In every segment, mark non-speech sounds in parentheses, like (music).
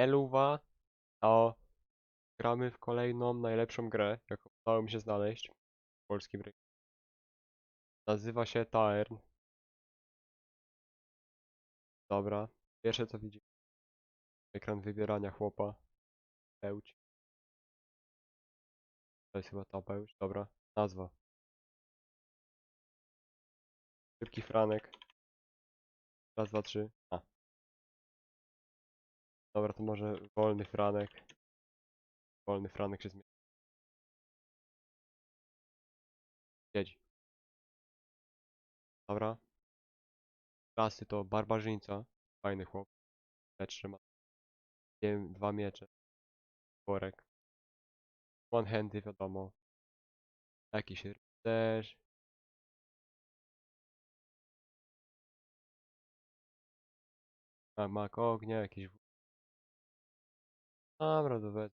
Eluwa, a gramy w kolejną najlepszą grę, jaką udało mi się znaleźć w polskim rynku. Nazywa się Taern. Dobra, pierwsze co widzimy. Ekran wybierania chłopa. Pełć. To jest chyba ta pełć, dobra. Nazwa. Szybki Franek. Raz, dwa, trzy. A. Dobra, to może wolny Franek. Wolny Franek się zmieni. Siedzi. Dobra. Klasy to barbarzyńca. Fajny chłop. Lecz ma wiem, dwa miecze. Worek. One handy wiadomo. Jakiś rycerz. A, mak ognia, jakiś... Dobra.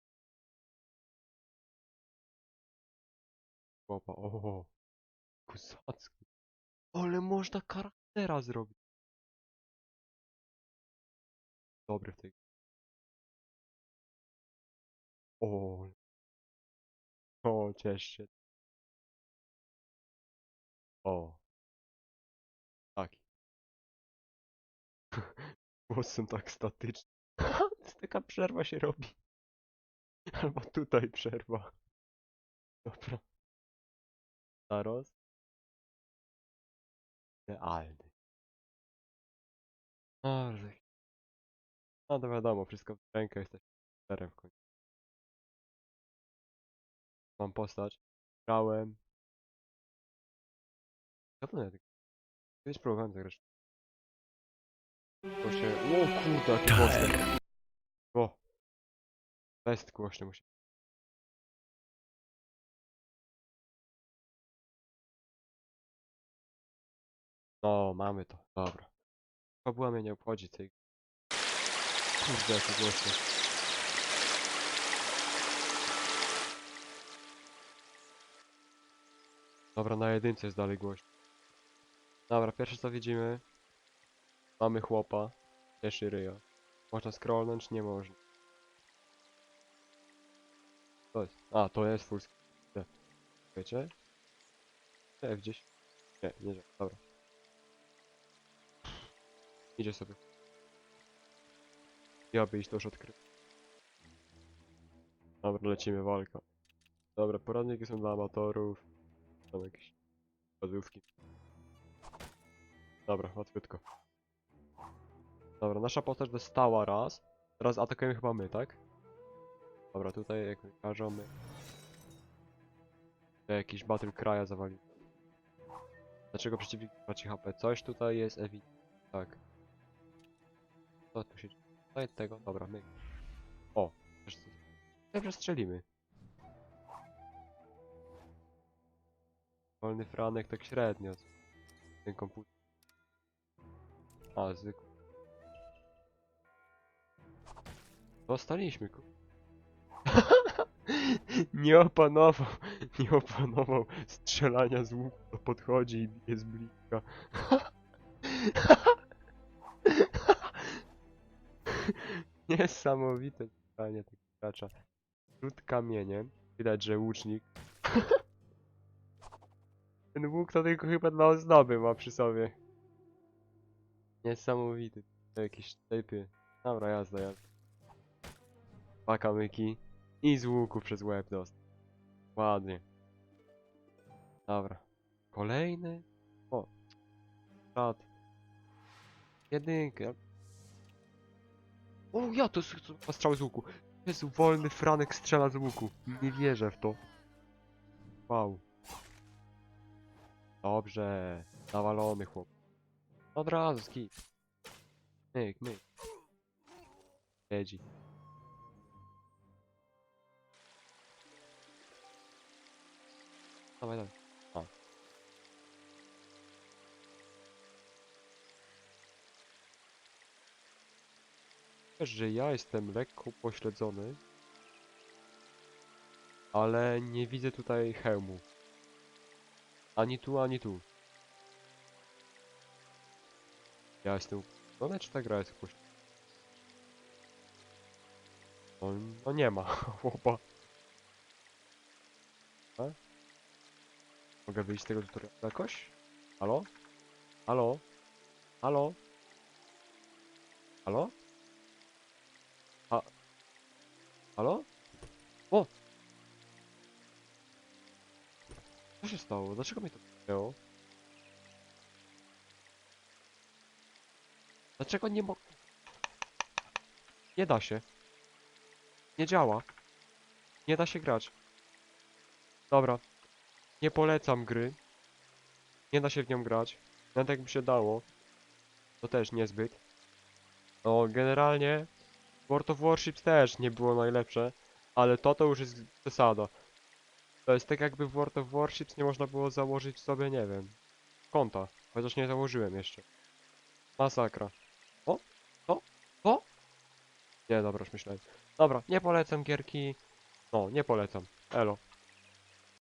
Chłopa, o, Kusacki. Ale można charaktera zrobić. Dobry w tej. O, o, ciesz się. O. Taki. (laughs) Głos są tak statyczne. (laughs) Taka przerwa się robi. (laughs) Albo tutaj przerwa. Dobra. Zaraz. Idealny. No, że- no to wiadomo, wszystko w rękę jesteś sterem w końcu. Mam postać. Grałem. Dawno ja tego. Kiedyś próbowałem zagrać. To się... O kurde, jaki głośny. O. Jest głośny musi. No, mamy to. Dobra. Fabuła mnie nie obchodzi tej... Kurde, jaki głośny. Dobra, na jedynce jest dalej głośno. Dobra, pierwsze co widzimy. Mamy chłopa. Cieszy ryja. Można scrollnąć? Nie można. To jest. A, to jest full screen. Wiecie? F gdzieś. Nie, nie. Dobra. Idzie sobie. Ja by iść to już odkrył. Dobra, lecimy walka. Dobra, poradniki są dla amatorów. Są jakieś wskazówki. Dobra, łatwiutko. Dobra, nasza postać dostała raz. Teraz atakujemy chyba my, tak? Dobra, tutaj jak mi każą my. To jakiś battle crya zawali. Dlaczego przeciwnik traci HP? Coś tutaj jest ewidentne. Tak. Co tu się dzieje? Tutaj tego, dobra, my. O? Dobrze strzelimy. Wolny franek tak średnio. Ten komputer. A, zwykły. Dostaliśmy ku. Nie opanował, nie opanował strzelania z łuku, podchodzi i bije z. Niesamowite strzelanie tego gracza. Rzut kamieniem. Widać, że łucznik. Ten łuk to tylko chyba dla ozdoby ma przy sobie. Niesamowity. To jakieś typy. Dobra, jazda, jazda. Dwa kamyki. I z łuku przez łeb dostał. Ładnie. Dobra. Kolejny. O. Czad. Jedynkę. O, ja to strzał z łuku. Jezu, wolny Franek strzela z łuku. Nie wierzę w to. Wow. Dobrze. Nawalony chłop. Od razu skip. Myk, myk. Siedzi. Dawaj, dawaj. A. Wiesz, że ja jestem lekko pośledzony, ale nie widzę tutaj hełmu. Ani tu, ani tu. Ja jestem... No czy ta gra jest jakoś... No, no nie ma (laughs) chłopa. E? Mogę wyjść z tego tutorialu jakoś? Halo? Halo? Halo? Halo? A... Halo? O! Co się stało? Dlaczego mi to wzięło? Dlaczego nie mo... Nie da się. Nie działa. Nie da się grać. Dobra. Nie polecam gry. Nie da się w nią grać. Nawet jakby się dało. To też niezbyt. No, generalnie World of Warships też nie było najlepsze, ale to to już jest przesada. To jest tak jakby w World of Warships nie można było założyć sobie, nie wiem, konta. Chociaż nie założyłem jeszcze. Masakra. O? O? O? Nie, dobra, już myślałem. Dobra, nie polecam gierki. No, nie polecam. Elo.